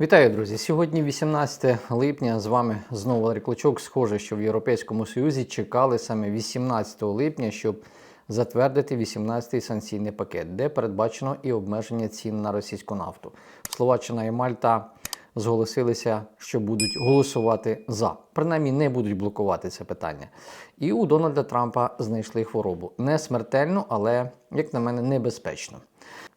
Вітаю, друзі! Сьогодні 18 липня. З вами знову Валерій Клочок. Схоже, що в Європейському Союзі чекали саме 18 липня, щоб затвердити 18-й санкційний пакет, де передбачено і обмеження цін на російську нафту. Словаччина і Мальта зголосилися, що будуть голосувати за. Принаймні не будуть блокувати це питання. І у Дональда Трампа знайшли хворобу. Не смертельну, але, як на мене, небезпечно.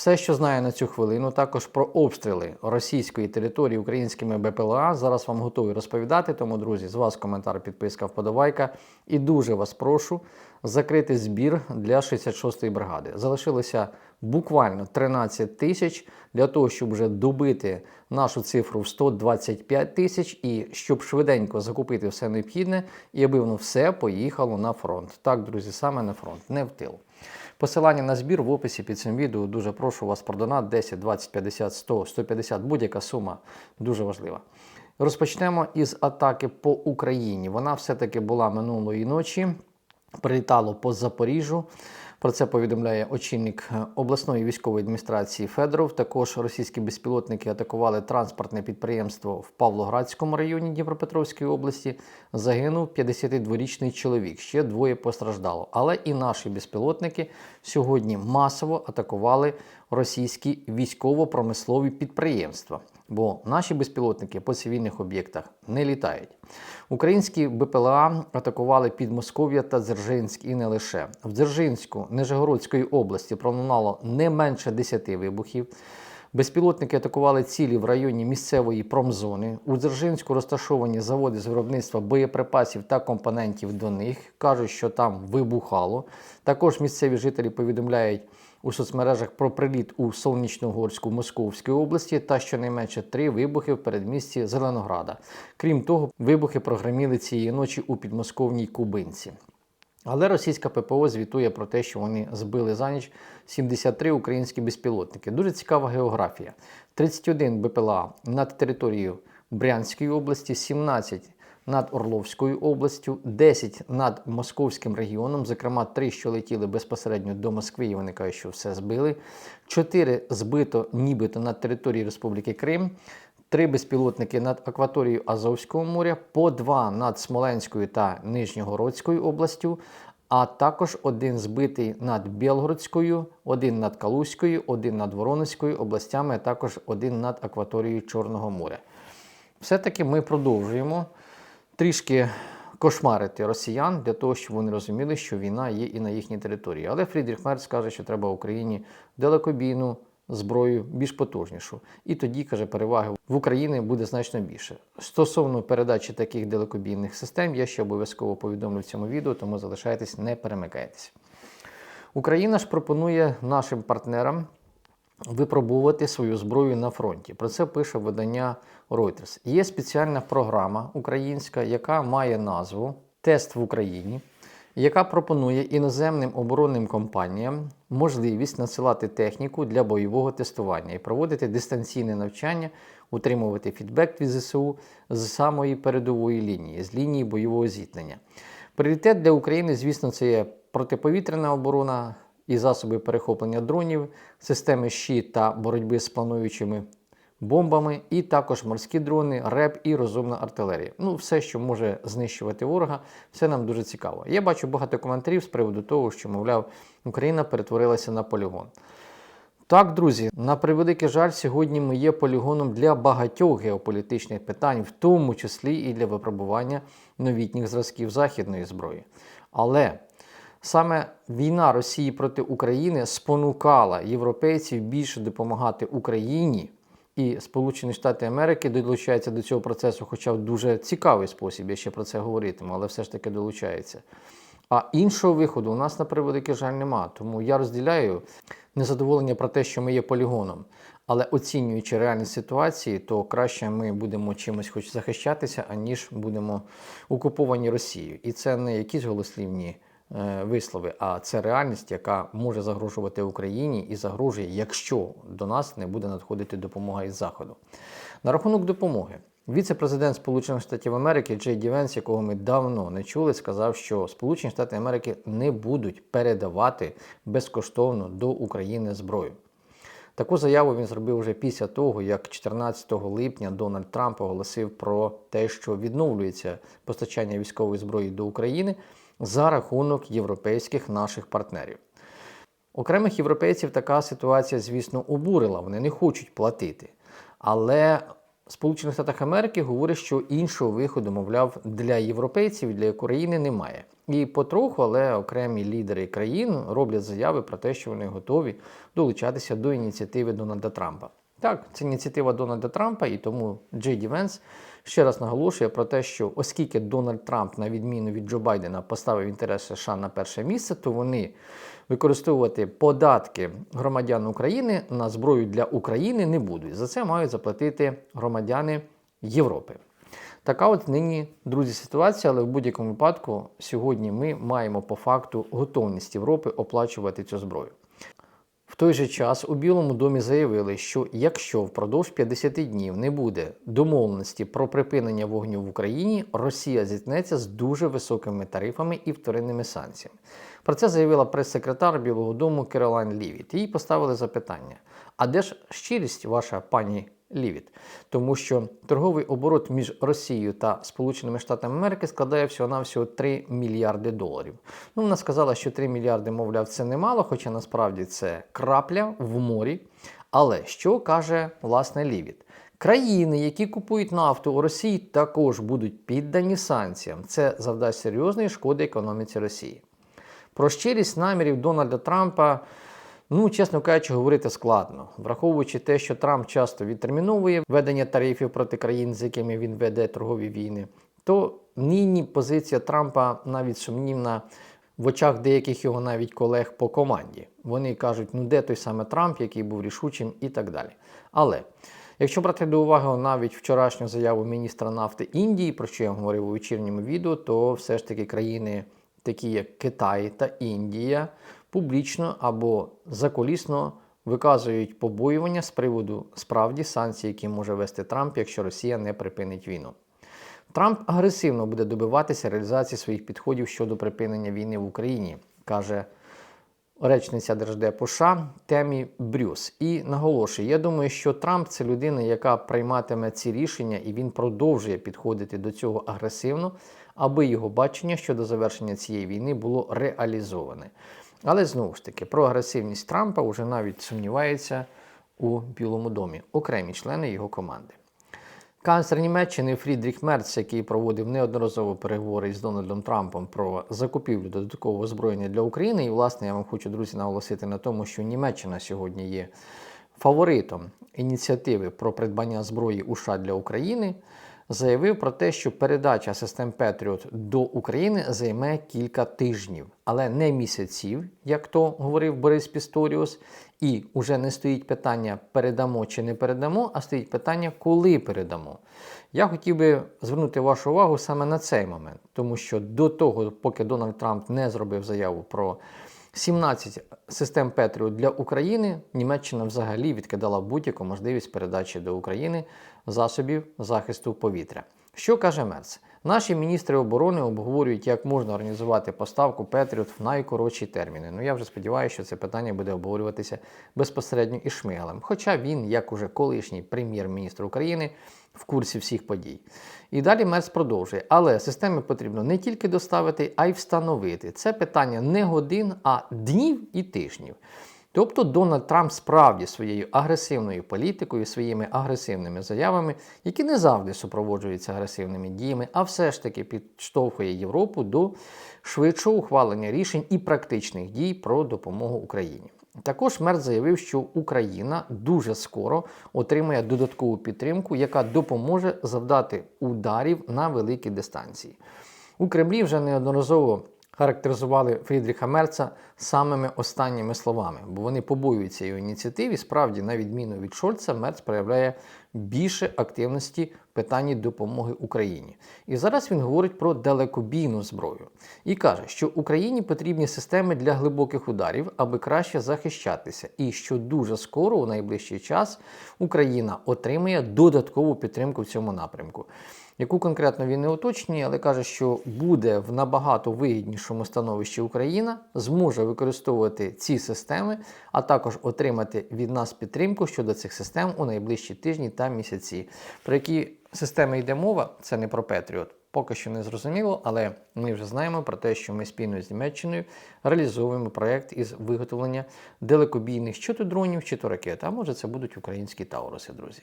Все, що знаю на цю хвилину, також про обстріли російської території українськими БПЛА. Зараз вам готовий розповідати. Тому, друзі, з вас коментар, підписка, вподобайка. І дуже вас прошу закрити збір для 66-ї бригади. Залишилося буквально 13 тисяч для того, щоб вже добити нашу цифру в 125 тисяч і щоб швиденько закупити все необхідне, і аби воно все поїхало на фронт. Так, друзі, саме на фронт, не в тил. Посилання на збір в описі під цим відео. Дуже прошу вас про донат 10, 20, 50, 100, 150, будь-яка сума дуже важлива. Розпочнемо із атаки по Україні. Вона все-таки була минулої ночі. Прилітало по Запоріжжю. Про це повідомляє очільник е, обласної військової адміністрації Федоров. Також російські безпілотники атакували транспортне підприємство в Павлоградському районі Дніпропетровської області. Загинув 52-річний чоловік. Ще двоє постраждало. Але і наші безпілотники сьогодні масово атакували російські військово-промислові підприємства. Бо наші безпілотники по цивільних об'єктах не літають. Українські БПЛА атакували Підмосков'я та Дзержинськ і не лише. В Дзержинську Нижегородської області пролунало не менше 10 вибухів. Безпілотники атакували цілі в районі місцевої промзони. У Дзержинську розташовані заводи з виробництва боєприпасів та компонентів до них. Кажуть, що там вибухало. Також місцеві жителі повідомляють у соцмережах про приліт у Солнічногорську Московської області та щонайменше три вибухи в передмісті Зеленограда. Крім того, вибухи прогреміли цієї ночі у підмосковній Кубинці. Але російська ППО звітує про те, що вони збили за ніч 73 українські безпілотники. Дуже цікава географія. 31 БПЛА над територією Брянської області, 17 над Орловською областю, 10 над Московським регіоном, зокрема 3, що летіли безпосередньо до Москви, і вони кажуть, що все збили. 4 збито нібито над територією Республіки Крим. Три безпілотники над акваторією Азовського моря, по два над Смоленською та Нижньогородською областю, а також один збитий над Білгородською, один над Калузькою, один над Воронезькою областями, а також один над акваторією Чорного моря. Все-таки ми продовжуємо трішки кошмарити росіян для того, щоб вони розуміли, що війна є і на їхній території. Але Фрідріх Мерц каже, що треба Україні далекобійну зброю більш потужнішу. І тоді, каже, переваги в Україні буде значно більше. Стосовно передачі таких далекобійних систем, я ще обов'язково повідомлю в цьому відео, тому залишайтесь, не перемикайтесь. Україна ж пропонує нашим партнерам випробувати свою зброю на фронті. Про це пише видання Reuters. Є спеціальна програма українська, яка має назву Тест в Україні, яка пропонує іноземним оборонним компаніям можливість надсилати техніку для бойового тестування і проводити дистанційне навчання, утримувати фідбек від ЗСУ з самої передової лінії, з лінії бойового зіткнення. Пріоритет для України, звісно, це є протиповітряна оборона і засоби перехоплення дронів, системи щит та боротьби з плануючими бомбами, і також морські дрони, РЕП і розумна артилерія. Ну, все, що може знищувати ворога, все нам дуже цікаво. Я бачу багато коментарів з приводу того, що, мовляв, Україна перетворилася на полігон. Так, друзі, на превеликий жаль, сьогодні ми є полігоном для багатьох геополітичних питань, в тому числі і для випробування новітніх зразків західної зброї. Але саме війна Росії проти України спонукала європейців більше допомагати Україні. І Сполучені Штати Америки долучаються до цього процесу, хоча в дуже цікавий спосіб, я ще про це говоритиму, але все ж таки долучаються. А іншого виходу у нас на превеликий жаль нема. Тому я розділяю незадоволення про те, що ми є полігоном. Але оцінюючи реальні ситуації, то краще ми будемо чимось хоч захищатися, аніж будемо окуповані Росією. І це не якісь голослівні вислови, а це реальність, яка може загрожувати Україні і загрожує, якщо до нас не буде надходити допомога із Заходу. На рахунок допомоги. Віце-президент Сполучених Штатів Америки Джей Ді Венс, якого ми давно не чули, сказав, що Сполучені Штати Америки не будуть передавати безкоштовно до України зброю. Таку заяву він зробив вже після того, як 14 липня Дональд Трамп оголосив про те, що відновлюється постачання військової зброї до України за рахунок європейських наших партнерів. Окремих європейців така ситуація, звісно, обурила. Вони не хочуть платити. Але Сполучених Штатах Америки говорять, що іншого виходу, мовляв, для європейців для України немає. І потроху, але окремі лідери країн роблять заяви про те, що вони готові долучатися до ініціативи Дональда Трампа. Так, це ініціатива Дональда Трампа, і тому Джей Ді Венс ще раз наголошує про те, що оскільки Дональд Трамп, на відміну від Джо Байдена, поставив інтереси США на перше місце, то вони використовувати податки громадян України на зброю для України не будуть. За це мають заплатити громадяни Європи. Така от нині, друзі, ситуація, але в будь-якому випадку сьогодні ми маємо по факту готовність Європи оплачувати цю зброю. В той же час у Білому домі заявили, що якщо впродовж 50 днів не буде домовленості про припинення вогню в Україні, Росія зіткнеться з дуже високими тарифами і вторинними санкціями. Про це заявила прес-секретар Білого Дому Керолайн Лівіт. Їй поставили запитання: а де ж щирість ваша пані Лівіт? Тому що торговий оборот між Росією та Сполученими Штатами Америки складає всього-навсього 3 мільярди доларів. Ну, вона сказала, що 3 мільярди, мовляв, це немало, хоча насправді це крапля в морі. Але що каже власне Лівіт? Країни, які купують нафту у Росії, також будуть піддані санкціям. Це завдасть серйозної шкоди економіці Росії. Про щирість намірів Дональда Трампа, ну, чесно кажучи, говорити складно, враховуючи те, що Трамп часто відтерміновує введення тарифів проти країн, з якими він веде торгові війни, то нині позиція Трампа навіть сумнівна в очах деяких його навіть колег по команді. Вони кажуть, ну де той саме Трамп, який був рішучим, і так далі. Але. Якщо брати до уваги навіть вчорашню заяву міністра нафти Індії, про що я говорив у вечірньому відео, то все ж таки країни такі як Китай та Індія, публічно або заколісно виказують побоювання з приводу справді санкцій, які може вести Трамп, якщо Росія не припинить війну. Трамп агресивно буде добиватися реалізації своїх підходів щодо припинення війни в Україні, каже речниця Держдепу США Темі Брюс. І наголошує: я думаю, що Трамп це людина, яка прийматиме ці рішення, і він продовжує підходити до цього агресивно, аби його бачення щодо завершення цієї війни було реалізоване. Але знову ж таки, про агресивність Трампа вже навіть сумнівається у Білому домі, окремі члени його команди. Канцлер Німеччини Фрідріх Мерц, який проводив неодноразово переговори з Дональдом Трампом про закупівлю додаткового озброєння для України. І, власне, я вам хочу, друзі, наголосити на тому, що Німеччина сьогодні є фаворитом ініціативи про придбання зброї у США для України заявив про те, що передача систем Петріот до України займе кілька тижнів, але не місяців, як то говорив Борис Пісторіус. І вже не стоїть питання передамо чи не передамо, а стоїть питання, коли передамо. Я хотів би звернути вашу увагу саме на цей момент, тому що до того, поки Дональд Трамп не зробив заяву про 17 систем Петріо для України, Німеччина взагалі відкидала будь-яку можливість передачі до України засобів захисту повітря. Що каже Мерц? Наші міністри оборони обговорюють, як можна організувати поставку Петріот в найкоротші терміни. Ну я вже сподіваюся, що це питання буде обговорюватися безпосередньо із Шмигалем. Хоча він, як уже колишній прем'єр-міністр України, в курсі всіх подій. І далі Мерц продовжує. Але системи потрібно не тільки доставити, а й встановити. Це питання не годин, а днів і тижнів. Тобто Дональд Трамп справді своєю агресивною політикою, своїми агресивними заявами, які не завжди супроводжуються агресивними діями, а все ж таки підштовхує Європу до швидшого ухвалення рішень і практичних дій про допомогу Україні. Також Мерц заявив, що Україна дуже скоро отримає додаткову підтримку, яка допоможе завдати ударів на великі дистанції. У Кремлі вже неодноразово характеризували Фрідріха Мерца самими останніми словами, бо вони побоюються його ініціативі. Справді, на відміну від Шольца, Мерц проявляє більше активності в питанні допомоги Україні. І зараз він говорить про далекобійну зброю і каже, що Україні потрібні системи для глибоких ударів, аби краще захищатися, і що дуже скоро, у найближчий час, Україна отримає додаткову підтримку в цьому напрямку. Яку конкретно він не уточнює, але каже, що буде в набагато вигіднішому становищі Україна, зможе використовувати ці системи, а також отримати від нас підтримку щодо цих систем у найближчі тижні та місяці. Про які системи йде мова, це не про Петріот. Поки що не зрозуміло, але ми вже знаємо про те, що ми спільно з Німеччиною реалізовуємо проєкт із виготовлення далекобійних чи то дронів, чи то ракет. А може це будуть українські Тауруси, друзі.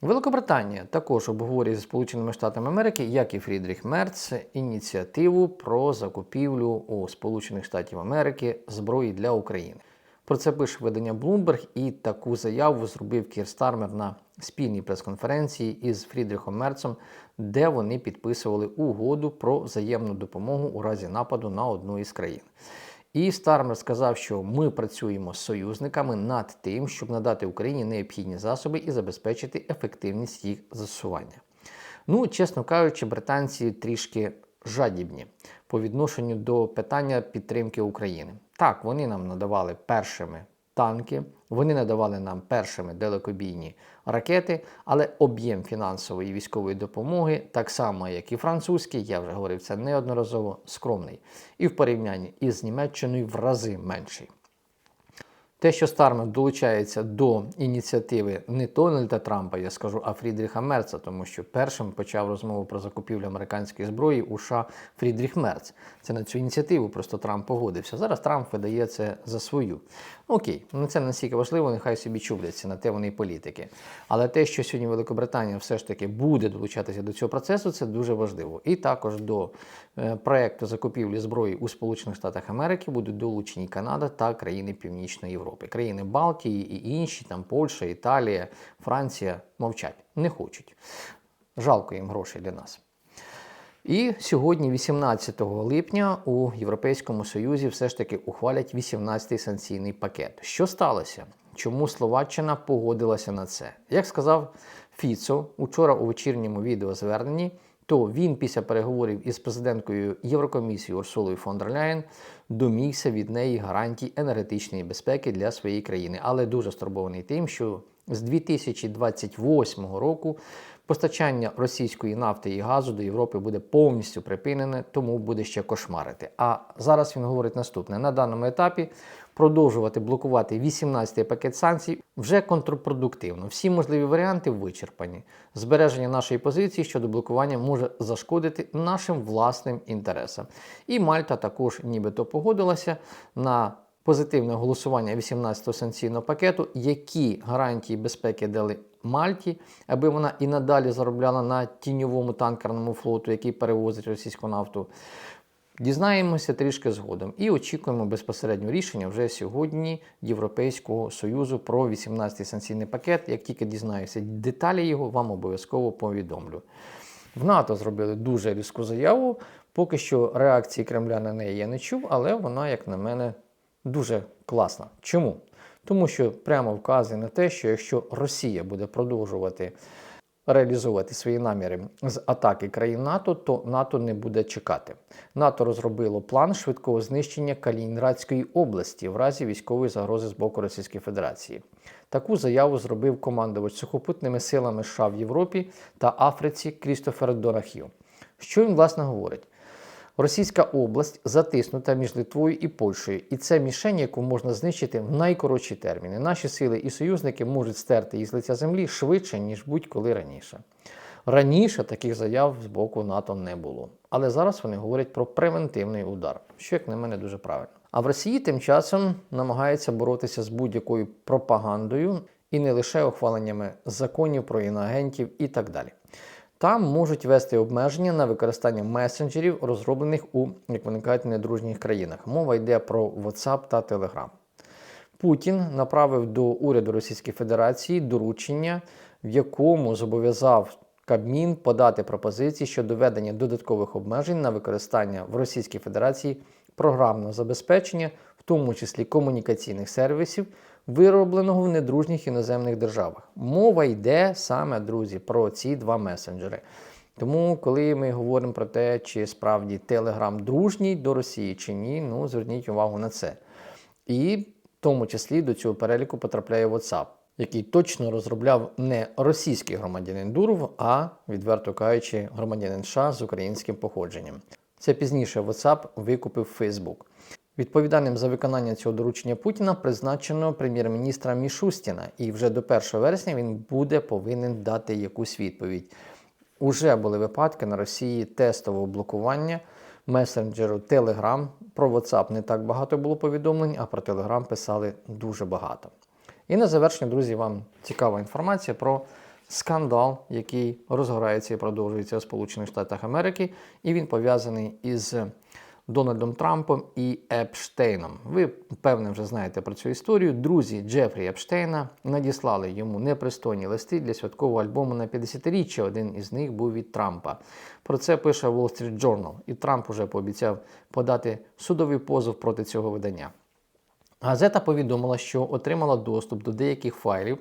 Великобританія також обговорює зі Сполученими Штатами Америки, як і Фрідріх Мерц, ініціативу про закупівлю у Сполучених Штатів Америки зброї для України. Про це пише видання Bloomberg, і таку заяву зробив Кір Стармер на спільній прес-конференції із Фрідріхом Мерцем, де вони підписували угоду про взаємну допомогу у разі нападу на одну із країн. І Стармер сказав, що ми працюємо з союзниками над тим, щоб надати Україні необхідні засоби і забезпечити ефективність їх застосування. Ну, чесно кажучи, британці трішки жадібні по відношенню до питання підтримки України. Так, вони нам надавали першими танки, вони надавали нам першими далекобійні ракети, але об'єм фінансової і військової допомоги, так само як і французький, я вже говорив це неодноразово скромний, і в порівнянні із Німеччиною в рази менший. Те, що Стармер долучається до ініціативи не Дональда Трампа, я скажу, а Фрідріха Мерца, тому що першим почав розмову про закупівлю американської зброї у США Фрідріх Мерц. Це на цю ініціативу просто Трамп погодився. Зараз Трамп видає це за свою. Окей, ну це настільки важливо, нехай собі чубляться, на те вони політики. Але те, що сьогодні Великобританія все ж таки буде долучатися до цього процесу, це дуже важливо. І також до е, проекту закупівлі зброї у Сполучених Штатах Америки будуть долучені Канада та країни Північної Європи. Країни Балтії і інші, там Польща, Італія, Франція мовчать, не хочуть. Жалко їм грошей для нас. І сьогодні, 18 липня, у Європейському Союзі все ж таки ухвалять 18-й санкційний пакет. Що сталося? Чому Словаччина погодилася на це? Як сказав Фіцо учора у вечірньому відеозверненні, то він після переговорів із президенткою Єврокомісії Урсулою фон дер Ляєн домігся від неї гарантій енергетичної безпеки для своєї країни, але дуже стурбований тим, що з 2028 року постачання російської нафти і газу до Європи буде повністю припинене, тому буде ще кошмарити. А зараз він говорить наступне: на даному етапі продовжувати блокувати 18-й пакет санкцій вже контрпродуктивно. Всі можливі варіанти вичерпані. Збереження нашої позиції щодо блокування може зашкодити нашим власним інтересам. І Мальта також нібито погодилася на позитивне голосування 18-го санкційного пакету, які гарантії безпеки дали Мальті, аби вона і надалі заробляла на тіньовому танкерному флоту, який перевозить російську нафту. Дізнаємося трішки згодом і очікуємо безпосередньо рішення вже сьогодні Європейського Союзу про 18-й санкційний пакет. Як тільки дізнаюся деталі його, вам обов'язково повідомлю. В НАТО зробили дуже різку заяву. Поки що реакції Кремля на неї я не чув, але вона, як на мене, дуже класна. Чому? Тому що прямо вказує на те, що якщо Росія буде продовжувати реалізовувати свої наміри з атаки країн НАТО, то НАТО не буде чекати. НАТО розробило план швидкого знищення Калінінградської області в разі військової загрози з боку Російської Федерації. Таку заяву зробив командувач сухопутними силами США в Європі та Африці Крістофер Донахів. Що він власне говорить? Російська область затиснута між Литвою і Польщею, і це мішень, яку можна знищити в найкоротші терміни. Наші сили і союзники можуть стерти її з лиця землі швидше, ніж будь-коли раніше. Раніше таких заяв з боку НАТО не було. Але зараз вони говорять про превентивний удар, що, як на мене, дуже правильно. А в Росії тим часом намагаються боротися з будь-якою пропагандою і не лише ухваленнями законів про іноагентів і так далі. Там можуть вести обмеження на використання месенджерів, розроблених у, як вони кажуть, недружніх країнах. Мова йде про WhatsApp та Telegram. Путін направив до уряду Російської Федерації доручення, в якому зобов'язав Кабмін подати пропозиції щодо введення додаткових обмежень на використання в Російській Федерації програмного забезпечення, в тому числі комунікаційних сервісів, виробленого в недружніх іноземних державах. Мова йде саме, друзі, про ці два месенджери. Тому, коли ми говоримо про те, чи справді Telegram дружній до Росії чи ні, ну зверніть увагу на це. І в тому числі до цього переліку потрапляє WhatsApp, який точно розробляв не російський громадянин Дуров, а відверто кажучи, громадянин США з українським походженням. Це пізніше WhatsApp викупив Facebook. Відповідальним за виконання цього доручення Путіна призначено прем'єр-міністра Мішустіна, і вже до 1 вересня він буде повинен дати якусь відповідь. Уже були випадки на Росії тестового блокування месенджеру Telegram. Про WhatsApp не так багато було повідомлень, а про Telegram писали дуже багато. І на завершення, друзі, вам цікава інформація про скандал, який розгорається і продовжується у Сполучених Штатах Америки, і він пов'язаний із Дональдом Трампом і Епштейном. Ви, певне, вже знаєте про цю історію. Друзі Джефрі Епштейна надіслали йому непристойні листи для святкового альбому на 50-річчя. Один із них був від Трампа. Про це пише Wall Street Journal. І Трамп уже пообіцяв подати судовий позов проти цього видання. Газета повідомила, що отримала доступ до деяких файлів,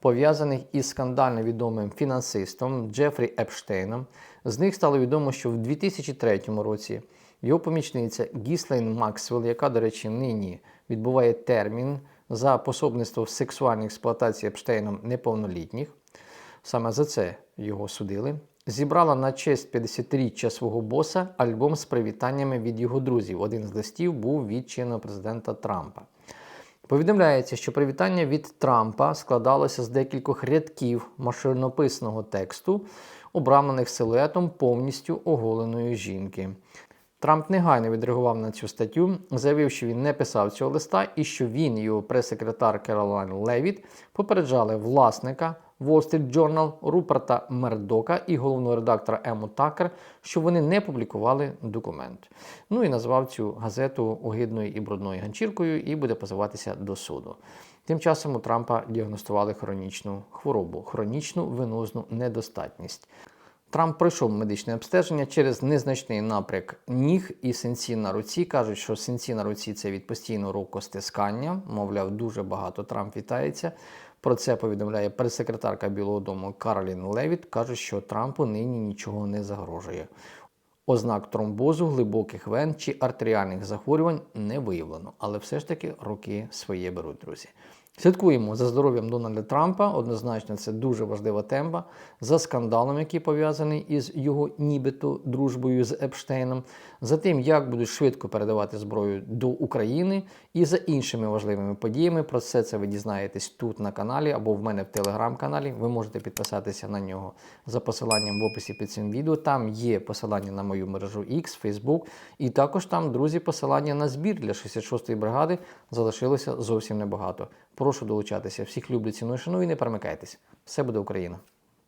пов'язаних із скандально відомим фінансистом Джефрі Епштейном. З них стало відомо, що в 2003 році його помічниця Гіслейн Максвелл, яка, до речі, нині відбуває термін за пособництво в сексуальній експлуатації Епштейном неповнолітніх, саме за це його судили, зібрала на честь 50-річчя свого боса альбом з привітаннями від його друзів. Один з листів був від чинного президента Трампа. Повідомляється, що привітання від Трампа складалося з декількох рядків машинописного тексту, обрамлених силуетом повністю оголеної жінки. Трамп негайно відреагував на цю статтю, заявив, що він не писав цього листа і що він і його прес-секретар Керолайн Левіт попереджали власника Wall Street Journal Руперта Мердока і головного редактора Ему Такер, що вони не публікували документ. Ну і назвав цю газету огидною і брудною ганчіркою і буде позиватися до суду. Тим часом у Трампа діагностували хронічну хворобу, хронічну венозну недостатність. Трамп пройшов медичне обстеження через незначний напряк ніг і синці на руці. Кажуть, що синці на руці це від постійного рукостискання. Мовляв, дуже багато Трамп вітається. Про це повідомляє прес-секретарка Білого Дому Каролін Левіт. Каже, що Трампу нині нічого не загрожує. Ознак тромбозу, глибоких вен чи артеріальних захворювань не виявлено, але все ж таки роки своє беруть, друзі. Слідкуємо за здоров'ям Дональда Трампа. Однозначно, це дуже важлива тема за скандалом, який пов'язаний із його нібито дружбою з Епштейном, за тим, як будуть швидко передавати зброю до України, і за іншими важливими подіями. Про все це ви дізнаєтесь тут на каналі або в мене в телеграм-каналі. Ви можете підписатися на нього за посиланням в описі під цим відео. Там є посилання на мою мережу X, Facebook, і також там, друзі, посилання на збір для 66-ї бригади залишилося зовсім небагато. Прошу долучатися. Всіх люблю, ціную, шаную і не перемикайтесь. Все буде Україна!